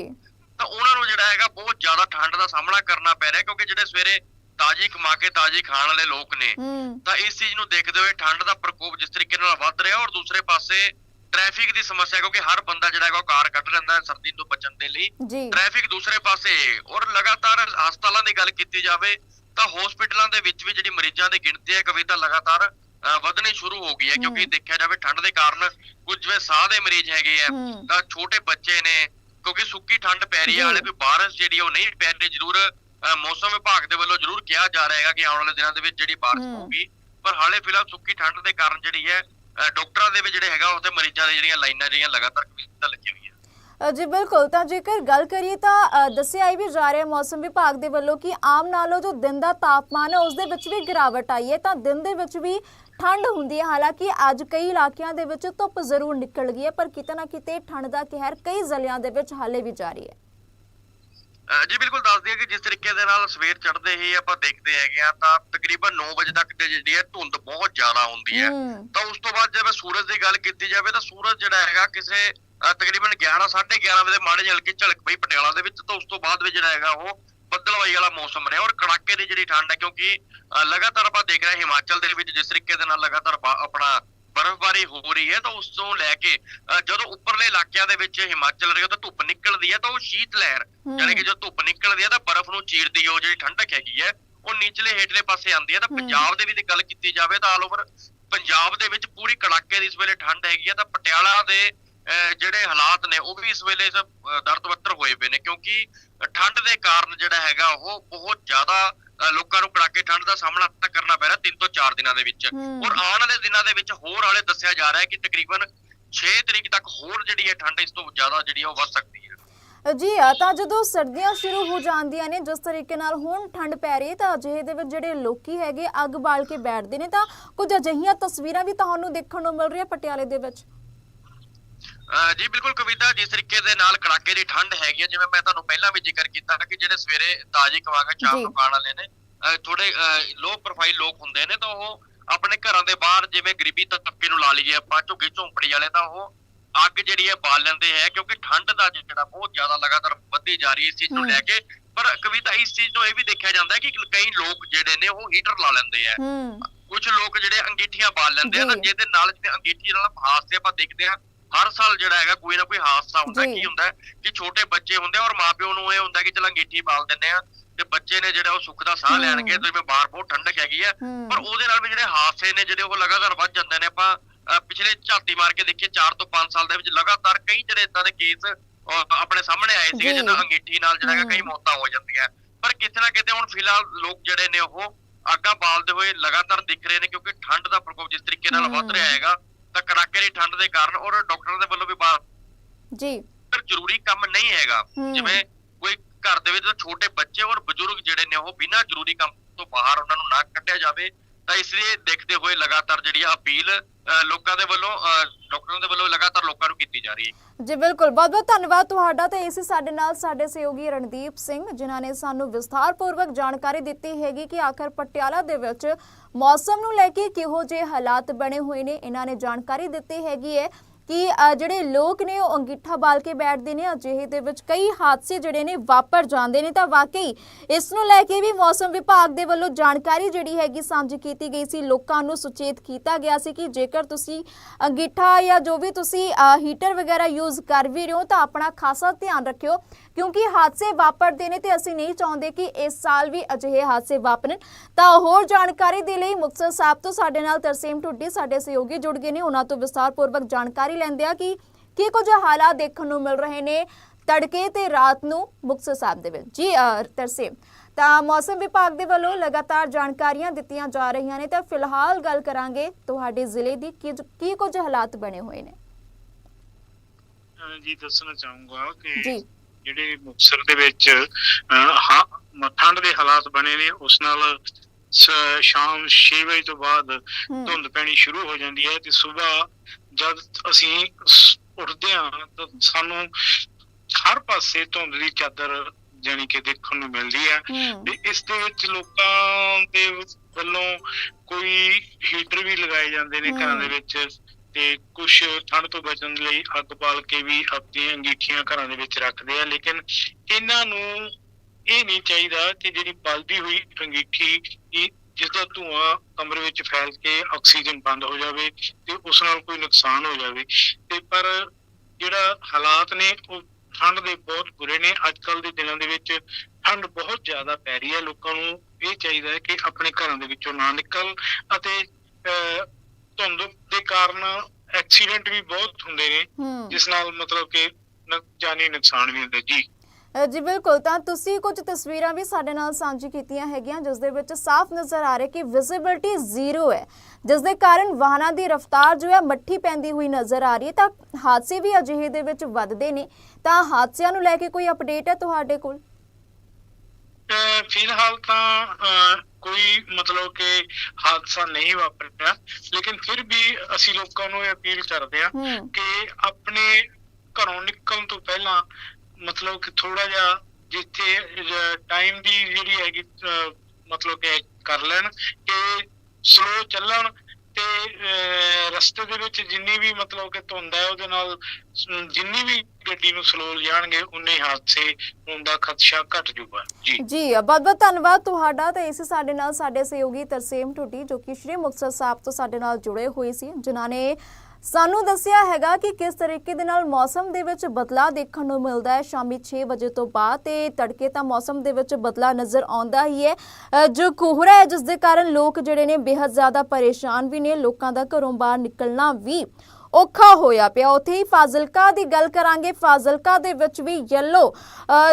B: ਤਾਂ ਉਹਨਾਂ ਨੂੰ ਜਿਹੜਾ ਹੈਗਾ ਬਹੁਤ ਜ਼ਿਆਦਾ ਠੰਡ ਦਾ ਸਾਹਮਣਾ ਕਰਨਾ ਪੈ ਰਿਹਾ ਕਿਉਂਕਿ ਜਿਹੜੇ ਸਵੇਰੇ ਤਾਜੀ ਕਮਾ ਕੇ ਤਾਜੀ ਖਾਣ ਵਾਲੇ ਲੋਕ ਨੇ ਤਾਂ ਇਸ ਚੀਜ਼ ਨੂੰ ਦੇਖਦੇ ਹੋਏ ਠੰਡ ਦਾ ਪ੍ਰਕੋਪ ਜਿਸ ਤਰੀਕੇ ਨਾਲ ਵੱਧ ਰਿਹਾ ਔਰ ਦੂਸਰੇ ਪਾਸੇ ਟ੍ਰੈਫਿਕ ਦੀ ਸਮੱਸਿਆ ਕਿਉਂਕਿ ਹਰ ਬੰਦਾ ਜਿਹੜਾ ਹੈਗਾ ਉਹ ਕਾਰ ਕੱਢ ਲੈਂਦਾ ਹੈ ਸਰਦੀ ਤੋਂ ਬਚਣ ਦੇ ਲਈ ਟ੍ਰੈਫਿਕ ਦੂਸਰੇ ਪਾਸੇ ਔਰ ਲਗਾਤਾਰ ਹਸਪਤਾਲਾਂ ਦੀ ਗੱਲ ਕੀਤੀ ਜਾਵੇ ਤਾਂ ਹਸਪੀਟਲਾਂ ਦੇ ਵਿੱਚ ਵੀ ਜਿਹੜੀ ਮਰੀਜ਼ਾਂ ਦੀ ਗਿਣਤੀ ਹੈ ਕਵਿਤਾ ਲਗਾਤਾਰ ਵਧਣੀ ਸ਼ੁਰੂ ਹੋ ਗਈ ਹੈ ਕਿਉਂਕਿ। ਦੇਖਿਆ ਜਾਵੇ ਠੰਡ ਦੇ ਕਾਰਨ ਕੁਝ ਜਿਵੇਂ ਸਾਹ ਦੇ ਮਰੀਜ਼ ਹੈਗੇ ਆ ਤਾਂ ਛੋਟੇ ਬੱਚੇ ਨੇ ਕਿਉਂਕਿ ਸੁੱਕੀ ਠੰਡ ਪੈ ਰਹੀ। ਹੈ ਹਾਲੇ ਕੋਈ ਬਾਰਿਸ਼ ਜਿਹੜੀ ਉਹ ਨਹੀਂ ਪੈ ਰਹੀ ਜ਼ਰੂਰ ਮੌਸਮ ਵਿਭਾਗ ਦੇ ਵੱਲੋਂ ਜ਼ਰੂਰ ਕਿਹਾ ਜਾ ਰਿਹਾ ਹੈਗਾ ਕਿ ਆਉਣ ਵਾਲੇ ਦਿਨਾਂ ਦੇ ਵਿੱਚ ਜਿਹੜੀ ਬਾਰਿਸ਼। ਹੋਊਗੀ ਪਰ ਹਾਲੇ ਫਿਲਹਾਲ ਸੁੱਕੀ ਠੰਡ ਦੇ ਕਾਰਨ ਜਿਹੜੀ ਹੈ ਡਾਕਟਰਾਂ ਦੇ ਵੀ ਜਿਹੜੇ ਹੈਗਾ ਉੱਥੇ ਮਰੀਜ਼ਾਂ ਦੀ ਜਿਹੜੀਆਂ ਲਾਈਨਾਂ ਜਿਹੜੀਆਂ ਲਗਾਤਾਰ ਕਵਿਤਾ ਲੱਗੀਆਂ ਹੋਈਆਂ।
A: ਜੀ, ਬਿਲਕੁਲ। ਤਾਂ ਜੇਕਰ ਗੱਲ ਕਰੀਏ ਤਾਂ ਦੱਸਿਆ ਹੀ ਵੀ ਜਾ ਰਿਹਾ ਮੌਸਮ ਵਿਭਾਗ ਦੇ ਵੱਲੋਂ ਕਿ ਆਮ ਨਾਲੋਂ ਜੋ ਦਿਨ ਦਾ ਤਾਪਮਾਨ ਹੈ ਉਸ ਦੇ ਵਿੱਚ ਵੀ ਗਿਰਾਵਟ ਆਈ ਹੈ। ਤਾਂ ਦਿਨ ਦੇ ਵਿੱਚ ਵੀ ਠੰਡ ਹੁੰਦੀ ਹੈ। ਹਾਲਾਂਕਿ ਅੱਜ ਕਈ ਇਲਾਕਿਆਂ ਦੇ ਵਿੱਚ ਧੁੱਪ ਜ਼ਰੂਰ ਨਿਕਲ ਗਈ ਹੈ, ਪਰ ਕਿਤੇ ਨਾ ਕਿਤੇ ਠੰਡ ਦਾ ਕਹਿਰ ਕਈ ਜ਼ਿਲ੍ਹਿਆਂ ਦੇ ਵਿੱਚ ਹਾਲੇ ਵੀ ਜਾਰੀ ਹੈ।
B: ਜੀ ਬਿਲਕੁਲ ਦੱਸ ਦਈਏ ਕਿ ਜਿਸ ਤਰੀਕੇ ਦੇ ਨਾਲ ਸਵੇਰ ਚੜ੍ਹਦੇ ਹੀ ਆਪਾਂ ਦੇਖਦੇ ਹੈਗੇ ਆ ਤਾਂ ਤਕਰੀਬਨ 9 ਵਜੇ ਤੱਕ ਤੇ ਜਿਹੜੀ ਹੈ ਧੁੰਦ ਬਹੁਤ ਜ਼ਿਆਦਾ ਹੁੰਦੀ ਹੈ। ਤਾਂ ਉਸ ਤੋਂ ਬਾਅਦ ਜਿਵੇਂ ਸੂਰਜ ਦੀ ਗੱਲ ਕੀਤੀ ਜਾਵੇ ਤਾਂ ਸੂਰਜ ਜਿਹੜਾ ਹੈਗਾ ਕਿਸੇ ਤਕਰੀਬਨ 11 11:30 ਵਜੇ ਮਾੜੇ ਜਿਹੇ ਹਲਕੀ ਝਲਕ ਪਈ ਪਟਿਆਲਾ ਦੇ ਵਿੱਚ ਤਾਂ ਉਸ ਤੋਂ ਬਾਅਦ ਵੀ ਜਿਹੜਾ ਹੈਗਾ ਉਹ ਬੱਦਲਵਾਈ ਵਾਲਾ ਮੌਸਮ ਰਿਹਾ। ਔਰ ਕੜਾਕੇ ਦੀ ਜਿਹੜੀ ਠੰਡ ਹੈ ਕਿਉਂਕਿ ਲਗਾਤਾਰ ਆਪਾਂ ਦੇਖ ਰਹੇ ਹਿਮਾਚਲ ਦੇ ਵਿੱਚ ਜਿਸ ਤਰੀਕੇ ਦੇ ਨਾਲ ਲਗਾਤਾਰ ਆਪਣਾ ਬਰਫ਼ਬਾਰੀ ਹੋ ਰਹੀ ਹੈ ਤਾਂ ਉਸ ਤੋਂ ਲੈ ਕੇ ਜਦੋਂ ਉੱਪਰਲੇ ਇਲਾਕਿਆਂ ਦੇ ਵਿੱਚ ਹਿਮਾਚਲ ਰਿਹਾ ਤਾਂ ਧੁੱਪ ਨਿਕਲਦੀ ਹੈ ਤਾਂ ਉਹ ਸ਼ੀਤ ਲਹਿਰ। ਯਾਨੀ ਕਿ ਜਦੋਂ ਧੁੱਪ ਨਿਕਲਦੀ ਹੈ ਤਾਂ ਬਰਫ਼ ਨੂੰ ਚੀਰਦੀ ਹੈ ਉਹ ਜਿਹੜੀ ਠੰਡਕ ਹੈਗੀ ਹੈ ਉਹ ਨੀਚਲੇ ਹੇਠਲੇ ਪਾਸੇ ਆਉਂਦੀ ਹੈ ਤਾਂ। ਪੰਜਾਬ ਦੇ ਵੀ ਦੀ ਗੱਲ ਕੀਤੀ ਜਾਵੇ ਤਾਂ ਆਲ ਓਵਰ ਪੰਜਾਬ ਦੇ ਵਿੱਚ ਪੂਰੀ ਕੜਾਕੇ ਦੀ ਇਸ ਵੇਲੇ ਠੰਡ ਹੈਗੀ ਹੈ ਤਾਂ ਪਟਿਆਲਾ ਦੇ ਜਿਹੜੇ ਹਾਲਾਤ ਨੇ ਉਹ ਵੀ ਇਸ ਵੇਲੇ ਦਰਦ-ਬੱਤਰ ਹੋਏ ਪਏ ਨੇ ਕਿਉਂਕਿ ਠੰਡ ਦੇ ਕਾਰਨ ਜਿਹੜਾ ਹੈਗਾ ਉਹ ਬਹੁਤ ਜ਼ਿਆਦਾ ਲੋਕਾਂ ਨੂੰ ਕੜਾਕੇ ਠੰਡ ਦਾ ਸਾਹਮਣਾ ਕਰਨਾ ਪੈ ਰਿਹਾ 3 ਤੋਂ 4 ਦਿਨਾਂ ਦੇ ਵਿੱਚ। ਔਰ ਆਉਣ ਵਾਲੇ ਦਿਨਾਂ ਦੇ ਵਿੱਚ ਹੋਰ ਹਾਲੇ ਦੱਸਿਆ ਜਾ ਰਿਹਾ ਹੈ ਕਿ ਤਕਰੀਬਨ 6 ਤਰੀਕ ਤੱਕ ਹੋਰ ਜਿਹੜੀ ਹੈ ਠੰਡ ਇਸ ਤੋਂ ਜ਼ਿਆਦਾ ਜਿਹੜੀ ਉਹ ਵੱਧ ਸਕਦੀ ਹੈ
A: ਜੀ ਆ ਤਾਂ ਜਦੋਂ ਸਰਦੀਆਂ ਸ਼ੁਰੂ ਹੋ ਜਾਂਦੀਆਂ ਨੇ ਜਿਸ ਤਰੀਕੇ ਨਾਲ ਹੁਣ ਠੰਡ ਪੈ ਰਹੀ ਤਾਂ ਅਜਿਹੇ ਦੇ ਵਿੱਚ ਜਿਹੜੇ ਲੋਕੀ ਹੈਗੇ ਅੱਗ ਬਾਲ ਕੇ ਬੈਠਦੇ ਨੇ ਤਾਂ ਕੁਝ ਅਜਿਹੀਆਂ ਤਸਵੀਰਾਂ ਵੀ ਤੁਹਾਨੂੰ ਦੇਖਣ ਨੂੰ ਮਿਲ ਰਹੀਆਂ ਪਟਿਆਲੇ ਦੇ ਵਿੱਚ
B: ਜੀ ਬਿਲਕੁਲ ਕਵਿਤਾ ਜਿਸ ਤਰੀਕੇ ਦੇ ਨਾਲ ਕੜਾਕੇ ਦੀ ਠੰਡ ਹੈਗੀ ਹੈ ਜਿਵੇਂ ਮੈਂ ਤੁਹਾਨੂੰ ਪਹਿਲਾਂ ਵੀ ਜ਼ਿਕਰ ਕੀਤਾ ਕਿ ਜਿਹੜੇ ਸਵੇਰੇ ਤਾਜ਼ੀ ਕਮਾ ਕੇ ਚਾਹ। ਪਕਾਉਣ ਵਾਲੇ ਨੇ ਥੋੜੇ ਲੋ ਪ੍ਰੋਫਾਈਲ ਲੋਕ ਹੁੰਦੇ ਨੇ ਤਾਂ ਉਹ ਆਪਣੇ ਘਰਾਂ ਦੇ ਬਾਹਰ ਜਿਵੇਂ ਗਰੀਬੀ ਤਬਕੇ ਨੂੰ ਲਾ ਲਈਏ ਆਪਾਂ ਝੁੱਗੀ ਝੌਂਪੜੀ ਵਾਲੇ ਤਾਂ ਉਹ ਅੱਗ ਜਿਹੜੀ ਹੈ ਬਾਲ ਲੈਂਦੇ ਹੈ ਕਿਉਂਕਿ ਠੰਡ ਦਾ ਜਿਹੜਾ ਬਹੁਤ ਜ਼ਿਆਦਾ ਲਗਾਤਾਰ ਵੱਧਦੀ ਜਾ ਰਹੀ ਹੈ ਇਸ ਚੀਜ਼ ਨੂੰ। ਲੈ ਕੇ ਪਰ ਕਵਿਤਾ ਇਸ ਚੀਜ਼ ਤੋਂ ਇਹ ਵੀ ਦੇਖਿਆ ਜਾਂਦਾ ਹੈ ਕਿ ਕਈ ਲੋਕ ਜਿਹੜੇ ਨੇ ਉਹ ਹੀਟਰ ਲਾ ਲੈਂਦੇ ਆ ਕੁਝ ਲੋਕ ਜਿਹੜੇ ਅੰਗੀਠੀਆਂ ਬਾਲ ਲੈਂਦੇ ਆ ਤਾਂ। ਜਿਹਦੇ ਨਾਲ ਜਿਹੜੇ ਅੰਗੀਠੀ ਨਾਲ ਹਾਦਸੇ ਆਪਾਂ ਦੇਖਦੇ ਆ ਹਰ ਸਾਲ ਜਿਹੜਾ ਹੈਗਾ ਕੋਈ ਨਾ ਕੋਈ ਹਾਦਸਾ ਹੁੰਦਾ। ਕੀ ਹੁੰਦਾ ਕਿ ਛੋਟੇ ਬੱਚੇ ਹੁੰਦੇ ਆ ਔਰ ਮਾਪਿਓ ਨੂੰ ਇਹ ਹੁੰਦਾ ਕਿ ਚਲ ਅੰਗੀਠੀ ਬਾਲ ਦਿੰਦੇ ਆ ਤੇ ਬੱਚੇ ਨੇ ਜਿਹੜਾ ਉਹ ਸੁੱਖ ਦਾ ਸਾਹ। ਲੈਣਗੇ ਤੇ ਜਿਵੇਂ ਬਾਹਰ ਬਹੁਤ ਠੰਡਕ ਹੈਗੀ ਆ। ਪਰ ਉਹਦੇ ਨਾਲ ਵੀ ਜਿਹੜੇ ਹਾਦਸੇ ਨੇ ਜਿਹੜੇ ਉਹ ਲਗਾਤਾਰ ਵੱਧ ਜਾਂਦੇ ਨੇ ਆਪਾਂ ਪਿਛਲੇ ਝਾਤੀ ਮਾਰ ਕੇ ਦੇਖੀਏ 4 ਤੋਂ 5 ਸਾਲ ਦੇ ਵਿੱਚ ਲਗਾਤਾਰ ਕਈ ਜਿਹੜੇ ਇਦਾਂ ਦੇ ਕੇਸ ਆਪਣੇ ਸਾਹਮਣੇ ਆਏ ਸੀਗੇ। ਜਿੱਦਾਂ ਅੰਗੀਠੀ ਨਾਲ ਜਿਹੜਾ ਹੈਗਾ ਕਈ। ਮੌਤਾਂ ਹੋ ਜਾਂਦੀਆਂ ਪਰ ਕਿਤੇ ਨਾ ਕਿਤੇ ਹੁਣ ਫਿਲਹਾਲ ਲੋਕ ਜਿਹੜੇ ਨੇ ਉਹ ਅੱਗਾਂ ਬਾਲਦੇ ਹੋਏ ਲਗਾਤਾਰ ਦਿਖ ਰਹੇ ਨੇ ਕਿਉਂਕਿ ਠੰਡ ਦਾ ਪ੍ਰਕੋਪ ਜਿਸ ਤਰੀਕੇ ਨਾਲ ਵੱਧ ਰਿਹਾ। ਹੈਗਾ ਤਾਂ ਕੜਾਕੇ ਦੀ ਠੰਡ ਦੇ ਕਾਰਨ ਔਰ ਡਾਕਟਰਾਂ ਦੇ ਵੱਲੋਂ ਵੀ ਬਾਹਰ
A: ਜੀ
B: ਜ਼ਰੂਰੀ ਕੰਮ ਨਹੀਂ ਹੈਗਾ। ਜਿਵੇਂ ਕੋਈ ਘਰ ਦੇ ਵਿੱਚ ਛੋਟੇ ਬੱਚੇ ਔਰ ਬਜ਼ੁਰਗ ਜਿਹੜੇ ਨੇ ਉਹ ਬਿਨਾਂ ਜ਼ਰੂਰੀ ਕੰਮ ਤੋਂ ਬਾਹਰ ਉਹਨਾਂ ਨੂੰ ਨਾ ਕੱਢਿਆ ਜਾਵੇ ਤਾਂ ਇਸ ਲਈ ਦੇਖਦੇ ਹੋਏ ਲਗਾਤਾਰ ਜਿਹੜੀ ਆ ਅਪੀਲ ਲੋਕਾਂ ਦੇ ਵੱਲੋਂ ਡਾਕਟਰਾਂ ਦੇ ਵੱਲੋਂ ਲਗਾਤਾਰ ਲੋਕਾਂ ਨੂੰ ਕੀਤੀ ਜਾ ਰਹੀ ਹੈ।
A: ਜੀ, ਬਿਲਕੁਲ। ਬਹੁਤ ਬਹੁਤ ਧੰਨਵਾਦ ਤੁਹਾਡਾ ਤੇ ਇਸੇ ਸਾਡੇ ਨਾਲ ਸਾਡੇ ਸਹਿਯੋਗੀ ਰਣਦੀਪ ਸਿੰਘ, ਜਿਨ੍ਹਾਂ ਨੇ ਸਾਨੂੰ ਵਿਸਥਾਰਪੂਰਵਕ ਜਾਣਕਾਰੀ ਦਿੱਤੀ ਹੈਗੀ ਕਿ ਆਖਰ ਪਟਿਆਲਾ ਦੇ ਵਿੱਚ ਮੌਸਮ ਨੂੰ ਲੈ ਕੇ ਕਿਹੋ ਜਿਹੇ ਹਾਲਾਤ ਬਣੇ ਹੋਏ ਨੇ, ਇਹਨਾਂ ਨੇ ਜਾਣਕਾਰੀ ਦਿੱਤੀ ਹੈਗੀ ਹੈ। ਕਿ ਜਿਹੜੇ ਲੋਕ ਨੇ ਉਹ ਅੰਗੀਠਾ ਬਾਲ ਕੇ ਬੈਠਦੇ ਨੇ, ਅਜਿਹੇ ਦੇ ਵਿੱਚ ਕਈ ਹਾਦਸੇ ਜਿਹੜੇ ਨੇ ਵਾਪਰ ਜਾਂਦੇ ਨੇ। ਤਾਂ ਵਾਕਈ ਇਸ ਨੂੰ ਲੈ ਕੇ ਵੀ ਮੌਸਮ ਵਿਭਾਗ ਦੇ ਵੱਲੋਂ ਜਾਣਕਾਰੀ ਜਿਹੜੀ ਹੈਗੀ ਸਾਂਝੀ ਕੀਤੀ ਗਈ ਸੀ। ਲੋਕਾਂ ਨੂੰ ਸੁਚੇਤ ਕੀਤਾ ਗਿਆ ਸੀ ਕਿ ਜੇਕਰ ਤੁਸੀਂ ਅੰਗੀਠਾ ਜਾਂ ਜੋ ਵੀ ਤੁਸੀਂ ਹੀਟਰ ਵਗੈਰਾ ਯੂਜ਼ ਕਰ ਵੀ ਰਹੇ ਹੋ ਤਾਂ ਆਪਣਾ ਖਾਸਾ ਧਿਆਨ ਰੱਖਿਓ। ਕਿਉਂਕਿ ਹਾਦਸੇ ਵਾਪਰਦੇ ਨੇ ਤੇ ਅਸੀਂ ਨਹੀਂ ਚਾਹੁੰਦੇ ਕਿ ਇਸ ਸਾਲ ਵੀ ਅਜਿਹੇ ਹਾਦਸੇ ਵਾਪਰਨ। ਤਾਂ ਹੋਰ ਜਾਣਕਾਰੀ ਦੇ ਲਈ ਮੁਕਤਸਰ ਸਾਹਿਬ ਤੋਂ ਸਾਡੇ ਨਾਲ ਤਰਸੇਮ ਟੁੱਡੀ ਸਾਡੇ ਸਹਿਯੋਗੀ ਜੁੜ ਗਏ ਨੇ। ਉਹਨਾਂ ਤੋਂ ਵਿਸਥਾਰਪੂਰਵਕ ਜਾਣਕਾਰੀ ਲੈਂਦੇ ਆ ਕਿ ਕੀ ਕੁਝ ਹਾਲਾਤ ਦੇਖਣ ਨੂੰ ਮਿਲ ਰਹੇ ਨੇ ਤੜਕੇ ਤੇ ਰਾਤ ਨੂੰ ਮੁਕਤਸਰ ਸਾਹਿਬ ਦੇ ਵਿੱਚ। ਜੀ ਤਰਸੇਮ ਤਾਂ ਮੌਸਮ ਵਿਭਾਗ ਦੇ ਵੱਲੋਂ ਲਗਾਤਾਰ ਜਾਣਕਾਰੀਆਂ ਦਿੱਤੀਆਂ ਜਾ ਰਹੀਆਂ ਨੇ। ਤਾਂ ਫਿਲਹਾਲ ਗੱਲ ਕਰਾਂਗੇ ਤੁਹਾਡੇ ਜ਼ਿਲ੍ਹੇ ਦੀ ਕੀ ਕੁਝ ਹਾਲਾਤ ਬਣੇ ਹੋਏ ਨੇ।
C: ਜੀ ਦੱਸਣਾ ਚਾਹੂੰਗਾ ਕਿ
A: ਜੀ।
C: ਜਿਹੜੇ ਮੁਕਤਸਰ ਦੇ ਵਿੱਚ ਠੰਡ ਦੇ ਹਾਲਾਤ ਬਣੇ ਨੇ ਉਸ ਨਾਲ ਸ਼ਾਮ 6 ਵਜੇ ਤੋਂ ਬਾਅਦ ਧੁੰਦ ਪੈਣੀ ਸ਼ੁਰੂ ਹੋ ਜਾਂਦੀ ਹੈ ਤੇ ਸਵੇਰ ਜਦ ਅਸੀਂ ਉੱਠਦੇ ਹਾਂ ਤਾਂ ਸਾਨੂੰ ਹਰ ਪਾਸੇ ਧੁੰਦ ਦੀ ਚਾਦਰ ਜਾਣੀ ਕਿ ਦੇਖਣ ਨੂੰ ਮਿਲਦੀ ਹੈ। ਤੇ ਇਸ ਦੇ ਵਿੱਚ ਲੋਕਾਂ ਦੇ ਵੱਲੋਂ ਕੋਈ ਹੀਟਰ ਵੀ ਲਗਾਏ ਜਾਂਦੇ ਨੇ ਘਰਾਂ ਦੇ। ਵਿੱਚ। ਤੇ ਕੁਝ ਠੰਡ ਤੋਂ ਬਚਣ ਲਈ ਅੱਗ ਬਾਲ ਕੇ ਵੀ ਆਪਣੀਆਂ ਅੰਗੀਠੀਆਂ ਘਰਾਂ ਦੇ ਵਿੱਚ ਰੱਖਦੇ ਆ ਲੇਕਿਨ ਇਹਨਾਂ ਨੂੰ ਇਹ ਨਹੀਂ ਚਾਹੀਦਾ ਕਿ ਜਿਹੜੀ ਬਲਦੀ ਹੋਈ ਅੰਗੀਠੀ ਇਹ ਜਿਸ ਦਾ ਧੂਆਂ ਕਮਰੇ ਵਿੱਚ ਫੈਲ ਕੇ ਆਕਸੀਜਨ ਬੰਦ ਹੋ ਜਾਵੇ ਤੇ ਉਸ ਨਾਲ ਕੋਈ ਨੁਕਸਾਨ ਹੋ ਜਾਵੇ। ਤੇ ਪਰ ਜਿਹੜਾ ਹਾਲਾਤ ਨੇ ਉਹ ਠੰਡ ਦੇ ਬਹੁਤ ਬੁਰੇ ਨੇ। ਅੱਜ ਕੱਲ ਦੇ ਦਿਨਾਂ ਦੇ ਵਿੱਚ ਠੰਡ ਬਹੁਤ ਜ਼ਿਆਦਾ ਪੈ ਰਹੀ ਹੈ। ਲੋਕਾਂ ਨੂੰ ਇਹ ਚਾਹੀਦਾ ਹੈ ਕਿ ਆਪਣੇ ਘਰਾਂ ਦੇ ਵਿੱਚੋਂ ਨਾ ਨਿਕਲ ਅਤੇ ਅਹ, ਧੁੰਦ ਦੇ ਕਾਰਨ ਐਕਸੀਡੈਂਟ ਵੀ ਬਹੁਤ ਹੁੰਦੇ ਨੇ ਜਿਸ ਨਾਲ ਮਤਲਬ ਕਿ ਜਾਨੀ ਨੁਕਸਾਨ ਵੀ ਹੁੰਦਾ ਜੀ।
A: ਜੀ ਬਿਲਕੁਲ। ਤਾਂ ਤੁਸੀਂ ਕੁਝ ਤਸਵੀਰਾਂ ਵੀ ਸਾਡੇ ਨਾਲ ਸਾਂਝੀ ਕੀਤੀਆਂ ਹੈਗੀਆਂ ਜਿਸ ਦੇ ਵਿੱਚ ਸਾਫ਼ ਨਜ਼ਰ ਆ ਰਿਹਾ ਕਿ ਵਿਜ਼ਿਬਿਲਟੀ ਜ਼ੀਰੋ ਹੈ। ਜਿਸ ਦੇ ਕਾਰਨ ਵਾਹਨਾਂ ਦੀ ਰਫ਼ਤਾਰ ਜੋ ਹੈ ਮੱਠੀ ਪੈਂਦੀ ਹੋਈ ਨਜ਼ਰ ਆ ਰਹੀ ਹੈ। ਤਾਂ ਹਾਦਸੇ ਵੀ ਅਜਿਹੇ ਦੇ ਵਿੱਚ ਵੱਧਦੇ ਨੇ। ਤਾਂ ਹਾਦਸਿਆਂ ਨੂੰ ਲੈ ਕੇ ਕੋਈ ਅਪਡੇਟ ਹੈ ਤੁਹਾਡੇ ਕੋਲ?
C: ਫਿਲਹਾਲ ਤਾਂ ਕੋਈ ਮਤਲਬ ਕਿ ਹਾਦਸਾ ਨਹੀਂ ਵਾਪਰਿਆ। ਲੇਕਿਨ ਫਿਰ ਵੀ ਅਸੀਂ ਲੋਕਾਂ ਨੂੰ ਇਹ ਅਪੀਲ ਕਰਦੇ ਹਾਂ
A: ਹੂੰ।
C: ਕਿ ਆਪਣੇ ਘਰੋਂ ਨਿਕਲਣ ਤੋਂ ਪਹਿਲਾਂ ਮਤਲਬ ਕਿ ਥੋੜਾ ਜਿਹਾ ਜਿੱਥੇ ਟਾਈਮ ਦੀ ਜਿਹੜੀ ਹੈਗੀ ਮਤਲਬ ਕਿ ਕਰ ਲੈਣ ਕਿ ਸਲੋ ਚੱਲਣ ਤੇ ਰਸਤੇ ਦੇ ਵਿੱਚ ਜਿੰਨੀ ਵੀ ਮਤਲਬ ਕਿ ਧੁੰਦ ਹੈ, ਉਹਦੇ ਨਾਲ ਜਿੰਨੀ ਵੀ ਗੱਡੀ ਨੂੰ ਸਲੋ ਲਿਜਾਣਗੇ, ਉਨੇ ਹਾਦਸੇ ਹੋਣ ਦਾ ਖਦਸ਼ਾ ਘਟ ਜੂਗਾ ਜੀ।
A: ਜੀ ਬਹੁਤ ਬਹੁਤ ਧੰਨਵਾਦ ਤੁਹਾਡਾ ਤੇ ਇਸ ਸਾਡੇ ਨਾਲ ਸਾਡੇ ਸਹਿਯੋਗੀ ਤਰਸੇਮ ਟੁੱਟੀ ਜੋ ਕਿ ਸ਼੍ਰੀ ਮੁਕਤਸਰ ਸਾਹਿਬ ਤੋਂ ਸਾਡੇ ਨਾਲ ਜੁੜੇ ਹੋਏ ਸੀ। ਜਿਨ੍ਹਾਂ ਨੇ ਸਾਨੂੰ ਦੱਸਿਆ ਹੈਗਾ ਕਿ ਕਿਸ ਤਰੀਕੇ ਦੇ ਨਾਲ ਮੌਸਮ ਦੇ ਵਿੱਚ ਬਦਲਾਅ ਦੇਖਣ ਨੂੰ ਮਿਲਦਾ ਹੈ। ਸ਼ਾਮੀ 6 ਵਜੇ ਤੋਂ ਬਾਅਦ ਤੇ ਤੜਕੇ ਤਾਂ ਮੌਸਮ ਦੇ ਵਿੱਚ ਬਦਲਾ ਨਜ਼ਰ ਆਉਂਦਾ ਹੀ ਹੈ। ਜੋ ਕੋਹਰਾ ਹੈ, ਜਿਸ ਦੇ ਕਾਰਨ ਲੋਕ ਜਿਹੜੇ ਨੇ ਬੇਹੱਦ ਜ਼ਿਆਦਾ ਪਰੇਸ਼ਾਨ ਵੀ ਨੇ, ਲੋਕਾਂ ਦਾ ਘਰੋਂ ਬਾਹਰ ਨਿਕਲਣਾ ਵੀ ਔਖਾ ਹੋਇਆ ਪਿਆ। ਉੱਥੇ ਹੀ ਫਾਜ਼ਿਲਕਾ ਦੀ ਗੱਲ ਕਰਾਂਗੇ। ਫਾਜ਼ਿਲਕਾ ਦੇ ਵਿੱਚ ਵੀ ਯੈਲੋ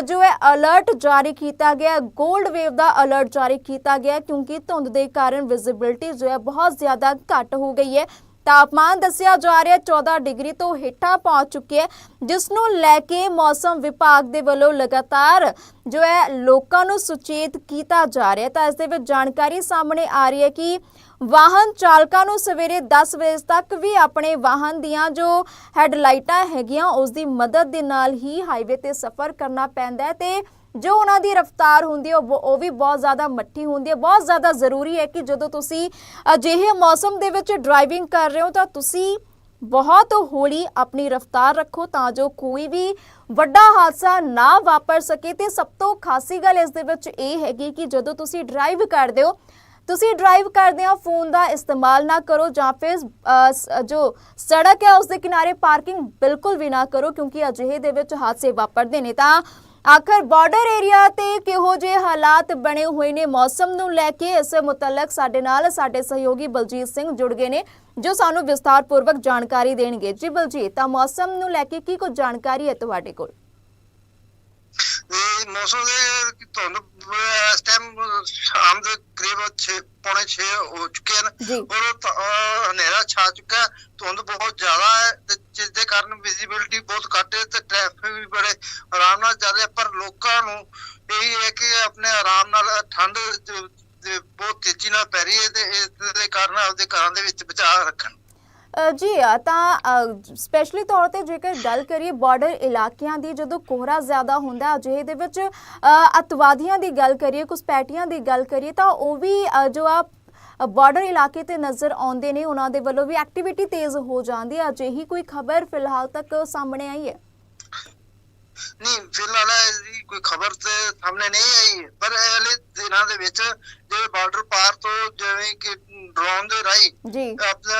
A: ਜੋ ਹੈ ਅਲਰਟ ਜਾਰੀ ਕੀਤਾ ਗਿਆ ਗੋਲਡ ਵੇਵ ਦਾ ਅਲਰਟ ਜਾਰੀ ਕੀਤਾ ਗਿਆ ਕਿਉਂਕਿ ਧੁੰਦ ਦੇ ਕਾਰਨ ਵਿਜ਼ੀਬਿਲਟੀ ਜੋ ਹੈ, ਬਹੁਤ ਜ਼ਿਆਦਾ ਘਟ ਹੋ ਗਈ ਹੈ। ਤਾਪਮਾਨ ਦੱਸਿਆ ਜਾ ਰਿਹਾ ਹੈ 14 ਡਿਗਰੀ ਤੋਂ ਹੇਠਾਂ ਪਹੁੰਚ ਚੁੱਕਿਆ ਜਿਸ ਨੂੰ ਲੈ ਕੇ ਮੌਸਮ ਵਿਭਾਗ ਦੇ ਵੱਲੋਂ ਲਗਾਤਾਰ ਜੋ ਹੈ, ਲੋਕਾਂ ਨੂੰ ਸੁਚੇਤ ਕੀਤਾ ਜਾ ਰਿਹਾ ਤਾਂ ਇਸ ਦੇ ਵਿੱਚ ਜਾਣਕਾਰੀ ਸਾਹਮਣੇ ਆ ਰਹੀ ਹੈ ਕਿ ਵਾਹਨ ਚਾਲਕਾਂ ਨੂੰ ਸਵੇਰੇ 10 ਵਜੇ ਤੱਕ ਵੀ ਆਪਣੇ ਵਾਹਨ ਦੀਆਂ ਜੋ ਹੈਡਲਾਈਟਾਂ ਹੈਗੀਆਂ, ਉਸ ਦੀ ਮਦਦ ਦੇ ਨਾਲ ਹੀ ਹਾਈਵੇ ਤੇ ਸਫ਼ਰ ਕਰਨਾ ਪੈਂਦਾ ਹੈ ਤੇ ਜੋ ਉਹਨਾਂ ਦੀ ਰਫ਼ਤਾਰ ਹੁੰਦੀ ਹੈ, ਉਹ ਵੀ ਬਹੁਤ ਜ਼ਿਆਦਾ ਮੱਠੀ ਹੁੰਦੀ ਹੈ। ਬਹੁਤ ਜ਼ਿਆਦਾ ਜ਼ਰੂਰੀ ਹੈ ਕਿ ਜਦੋਂ ਤੁਸੀਂ ਅਜਿਹੇ ਮੌਸਮ ਦੇ ਵਿੱਚ ਡਰਾਈਵਿੰਗ ਕਰ ਰਹੇ ਹੋ, ਤਾਂ ਤੁਸੀਂ ਬਹੁਤ ਹੌਲੀ ਆਪਣੀ ਰਫ਼ਤਾਰ ਰੱਖੋ ਤਾਂ ਜੋ ਕੋਈ ਵੀ ਵੱਡਾ ਹਾਦਸਾ ਨਾ ਵਾਪਰ ਸਕੇ। ਤੇ ਸਭ ਤੋਂ ਖਾਸੀ ਗੱਲ ਇਸ ਦੇ ਵਿੱਚ ਇਹ ਹੈਗੀ ਕਿ ਜਦੋਂ ਤੁਸੀਂ ਡਰਾਈਵ ਕਰਦੇ ਹੋ, ਤੁਸੀਂ ਡਰਾਈਵ ਕਰਦੇ ਆ ਫੋਨ ਦਾ ਇਸਤੇਮਾਲ ਨਾ ਕਰੋ ਜਾਂ ਫਿਰ ਜੋ ਸੜਕ ਹੈ, ਉਸ ਦੇ ਕਿਨਾਰੇ ਪਾਰਕਿੰਗ ਬਿਲਕੁਲ ਵੀ ਨਾ ਕਰੋ ਕਿਉਂਕਿ ਅਜਿਹੇ ਦੇ ਵਿੱਚ ਹਾਦਸੇ ਵਾਪਰਦੇ ਨੇ। ਤਾਂ ਆਖਰ ਬਾਰਡਰ ਏਰੀਆ ਤੇ ਕਿਹੋ ਜਿਹੇ ਹਾਲਾਤ ਬਣੇ ਹੋਏ ਨੇ? ਮੌਸਮ ਨੂੰ ਲੈ ਕੇ ਇਸ ਮੁਤਲਕ ਸਾਡੇ ਨਾਲ ਸਾਡੇ ਸਹਿਯੋਗੀ ਬਲਜੀਤ ਸਿੰਘ ਜੁੜ ਗਏ ਨੇ ਜੋ ਸਾਨੂੰ ਵਿਸਥਾਰਪੂਰਵਕ ਜਾਣਕਾਰੀ ਦੇਣਗੇ। ਜੀ ਬਲਜੀਤ ਤਾਂ ਮੌਸਮ ਨੂੰ ਲੈ ਕੇ ਕੀ ਕੁਝ ਜਾਣਕਾਰੀ ਹੈ ਤੁਹਾਡੇ ਕੋਲ?
D: ਇਹ ਮੌਸਮ ਦੇ ਅਹ, ਇਸ ਟਾਈਮ ਸ਼ਾਮ ਦੇ ਕਰੀਬ 6 ਪੌਣੇ 6 ਹੋ ਚੁੱਕੇ ਹਨ। ਔਰ ਹਨੇਰਾ ਛਾ ਚੁੱਕਾ ਧੁੰਦ ਬਹੁਤ ਜ਼ਿਆਦਾ ਹੈ ਤੇ ਜਿਸ ਦੇ ਕਾਰਨ ਵਿਜ਼ਿਬਿਲਟੀ ਬਹੁਤ ਘੱਟ ਹੈ ਤੇ ਟ੍ਰੈਫਿਕ ਵੀ ਬੜੇ ਆਰਾਮ ਨਾਲ ਚੱਲ ਰਿਹਾ, ਪਰ ਲੋਕਾਂ ਨੂੰ ਇਹ ਹੈ ਕਿ ਆਪਣੇ ਆਰਾਮ ਨਾਲ ਠੰਡ ਬਹੁਤ ਤੇਜ਼ੀ ਨਾਲ ਪੈ ਰਹੀ ਹੈ ਤੇ ਇਸ ਦੇ ਕਾਰਨ ਆਪਦੇ ਘਰਾਂ ਦੇ ਵਿੱਚ ਬਚਾਅ ਰੱਖਣ।
A: ਜੀ ਤਾਂ ਸਪੈਸ਼ਲੀ ਤੌਰ ਤੇ ਜੇਕਰ ਗੱਲ ਕਰੀਏ ਬਾਰਡਰ ਇਲਾਕਿਆਂ ਦੀ, ਜਦੋਂ ਕੋਹਰਾ ਜ਼ਿਆਦਾ ਹੁੰਦਾ ਅਜਿਹੇ ਦੇ ਵਿੱਚ ਅਤਵਾਦੀਆਂ ਦੀ ਗੱਲ ਕਰੀਏ, ਘੁਸਪੈਠੀਆਂ ਦੀ ਗੱਲ ਕਰੀਏ, ਤਾਂ ਉਹ ਵੀ ਜੋ ਆ ਬਾਰਡਰ ਇਲਾਕੇ ਤੇ ਨਜ਼ਰ ਆਉਂਦੇ ਨੇ। ਉਹਨਾਂ ਦੇ ਵੱਲੋਂ ਵੀ ਐਕਟੀਵਿਟੀ ਤੇਜ਼ ਹੋ ਜਾਂਦੀ ਹੈ। ਅਜਿਹੀ ਕੋਈ ਖਬਰ ਫਿਲਹਾਲ ਤੱਕ ਸਾਹਮਣੇ ਆਈ ਹੈ?
D: ਨਹੀਂ ਫਿਲਹਾਲ ਇਹਦੀ ਕੋਈ ਖਬਰ ਤੇ ਸਾਹਮਣੇ ਨਹੀਂ ਆਈ। ਪਰ ਅਗਲੇ ਦਿਨਾਂ ਦੇ ਵਿੱਚ ਜਿਹੜੇ ਬਾਰਡਰ ਪਾਰ ਤੋਂ ਜਿਵੇਂ ਕਿ ਡਰੋਨ ਦੇ ਰਾਹੀਂ
A: ਜੀ।
D: ਆਪਣਾ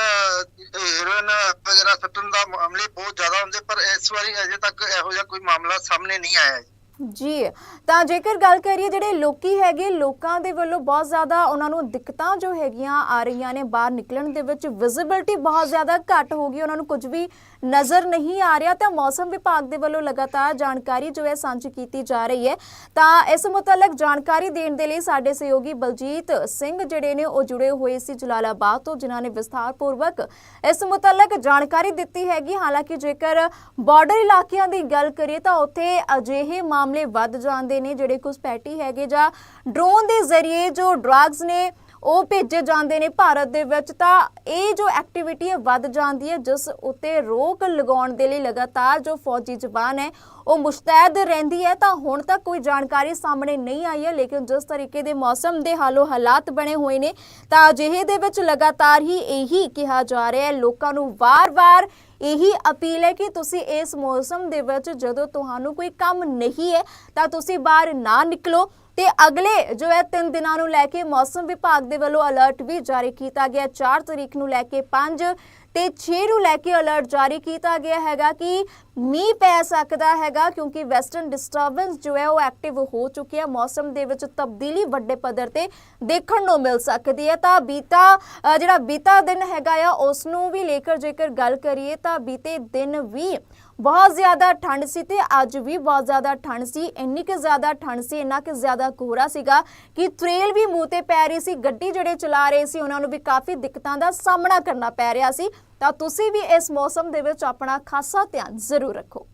D: ਹੀਰੋਇਨ ਵਗੈਰਾ ਸੱਟਣ ਦਾ ਮਾਮਲੇ ਬਹੁਤ ਜ਼ਿਆਦਾ ਹੁੰਦੇ। ਪਰ ਇਸ ਵਾਰੀ ਅਜੇ ਤੱਕ ਇਹੋ ਜਿਹਾ ਕੋਈ ਮਾਮਲਾ ਸਾਹਮਣੇ ਨਹੀਂ ਆਇਆ
A: ਜੀ, ਤਾਂ ਜੇਕਰ ਗੱਲ ਕਰੀਏ ਜਿਹੜੇ ਲੋਕੀ ਹੈਗੇ, ਲੋਕਾਂ ਦੇ ਵੱਲੋਂ ਬਹੁਤ ਜ਼ਿਆਦਾ ਉਹਨਾਂ ਨੂੰ ਦਿੱਕਤਾਂ ਜੋ ਹੈਗੀਆਂ ਆ ਰਹੀਆਂ ਨੇ, ਬਾਹਰ ਨਿਕਲਣ ਦੇ ਵਿੱਚ ਵਿਜ਼ਿਬਿਲਟੀ ਬਹੁਤ ਜ਼ਿਆਦਾ ਘੱਟ ਹੋ ਗਈ, ਉਹਨਾਂ ਨੂੰ ਕੁਝ ਵੀ ਨਜ਼ਰ ਨਹੀਂ ਆ ਰਿਹਾ ਤਾਂ ਮੌਸਮ ਵਿਭਾਗ ਦੇ ਵੱਲੋਂ ਲਗਾਤਾਰ ਜਾਣਕਾਰੀ ਜੋ ਹੈ ਸਾਂਝੀ ਕੀਤੀ ਜਾ ਰਹੀ ਹੈ। ਤਾਂ ਇਸ ਮੁਤਲਕ ਜਾਣਕਾਰੀ ਦੇਣ ਦੇ ਲਈ ਸਾਡੇ ਸਹਿਯੋਗੀ ਬਲਜੀਤ ਸਿੰਘ ਜਿਹੜੇ ਨੇ ਉਹ ਜੁੜੇ ਹੋਏ ਸੀ ਜਲਾਲਾਬਾਦ ਤੋਂ, ਜਿਨ੍ਹਾਂ ਨੇ ਵਿਸਥਾਰ ਪੂਰਵਕ ਇਸ ਮੁਤਲਕ ਜਾਣਕਾਰੀ ਦਿੱਤੀ ਹੈਗੀ। ਹਾਲਾਂਕਿ ਜੇਕਰ ਬਾਰਡਰ ਇਲਾਕਿਆਂ ਦੀ ਗੱਲ ਕਰੀਏ ਤਾਂ ਉੱਥੇ ਅਜਿਹੇ ਮਾਮਲੇ ਵੱਧ ਜਾਂਦੇ ਨੇ, ਜਿਹੜੇ ਘੁਸਪੈਠੀ ਹੈਗੇ ਜਾਂ ਡਰੋਨ ਦੇ ਜ਼ਰੀਏ ਜੋ ਡਰੱਗਸ ਨੇ ਉਹ ਭੇਜੇ ਜਾਂਦੇ ਨੇ ਭਾਰਤ ਦੇ ਵਿੱਚ, ਤਾਂ ਇਹ ਜੋ ਐਕਟੀਵਿਟੀ ਹੈ ਵੱਧ ਜਾਂਦੀ ਹੈ, ਜਿਸ ਉੱਤੇ ਰੋਕ ਲਗਾਉਣ ਦੇ ਲਈ ਲਗਾਤਾਰ ਜੋ ਫੌਜੀ ਜਵਾਨ ਹੈ, ਉਹ ਮੁਸ਼ਤੈਦ ਰਹਿੰਦੀ ਹੈ, ਤਾਂ ਹੁਣ ਤੱਕ ਕੋਈ ਜਾਣਕਾਰੀ ਸਾਹਮਣੇ ਨਹੀਂ ਆਈ ਹੈ, ਲੇਕਿਨ ਜਿਸ ਤਰੀਕੇ ਦੇ ਮੌਸਮ ਦੇ ਹਾਲੋ ਹਾਲਾਤ ਬਣੇ ਹੋਏ ਨੇ, ਤਾਂ ਅਜਿਹੇ ਦੇ ਵਿੱਚ ਲਗਾਤਾਰ ਹੀ ਇਹੀ ਕਿਹਾ ਜਾ ਰਿਹਾ ਹੈ। ਲੋਕਾਂ ਨੂੰ ਵਾਰ-ਵਾਰ ਇਹੀ ਅਪੀਲ ਹੈ ਕਿ ਤੁਸੀਂ ਇਸ ਮੌਸਮ ਦੇ ਵਿੱਚ ਜਦੋਂ ਤੁਹਾਨੂੰ ਕੋਈ ਕੰਮ ਨਹੀਂ ਹੈ, ਤਾਂ ਤੁਸੀਂ ਬਾਹਰ ਨਾ ਨਿਕਲੋ। ਤੇ ਅਗਲੇ ਜੋ ਹੈ ਤਿੰਨ ਦਿਨਾਂ ਨੂੰ ਲੈ ਕੇ ਮੌਸਮ ਵਿਭਾਗ ਦੇ ਵੱਲੋਂ ਅਲਰਟ ਵੀ ਜਾਰੀ ਕੀਤਾ ਗਿਆ। 4 ਤਰੀਕ ਨੂੰ ਲੈ ਕੇ 5 ਤੇ 6 ਨੂੰ ਲੈ ਕੇ ਅਲਰਟ ਜਾਰੀ ਕੀਤਾ ਗਿਆ ਹੈਗਾ ਕਿ ਮੀਂਹ ਪੈ ਸਕਦਾ ਹੈਗਾ ਕਿਉਂਕਿ ਵੈਸਟਰਨ ਡਿਸਟਰਬੈਂਸ ਜੋ ਹੈ ਉਹ ਐਕਟਿਵ ਹੋ ਚੁੱਕੀ ਹੈ। ਮੌਸਮ ਦੇ ਵਿੱਚ ਤਬਦੀਲੀ ਵੱਡੇ ਪੱਧਰ ਤੇ ਦੇਖਣ ਨੂੰ ਮਿਲ ਸਕਦੀ ਹੈ। ਤਾਂ ਬੀਤਾ ਜਿਹੜਾ ਬੀਤਾ ਦਿਨ ਹੈਗਾ ਆ, ਉਸ ਨੂੰ ਵੀ ਲੇਕਰ ਜੇਕਰ ਗੱਲ ਕਰੀਏ ਤਾਂ ਬੀਤੇ ਦਿਨ ਵੀ ਬਹੁਤ ਜ਼ਿਆਦਾ ਠੰਡ ਸੀ ਤੇ ਅੱਜ ਵੀ ਬਹੁਤ ਜ਼ਿਆਦਾ ਠੰਡ ਸੀ, ਇੰਨੀ ਕਿ ਜ਼ਿਆਦਾ ਠੰਡ ਸੀ, ਇੰਨਾ ਕਿ ਜ਼ਿਆਦਾ ਕੋਹਰਾ ਸੀਗਾ ਕਿ ਟ੍ਰੇਲ ਵੀ ਮੂੰਹ ਤੇ ਪੈ ਰਹੀ ਸੀ, ਗੱਡੀ ਜਿਹੜੇ ਚਲਾ ਰਹੇ ਸੀ ਉਹਨਾਂ ਨੂੰ ਵੀ ਕਾਫੀ ਦਿੱਕਤਾਂ ਦਾ ਸਾਹਮਣਾ ਕਰਨਾ ਪੈ ਰਿਹਾ ਸੀ। ਤਾਂ ਤੁਸੀਂ ਵੀ ਇਸ ਮੌਸਮ ਦੇ ਵਿੱਚ ਆਪਣਾ ਖਾਸਾ ਧਿਆਨ ਜ਼ਰੂਰ ਰੱਖੋ।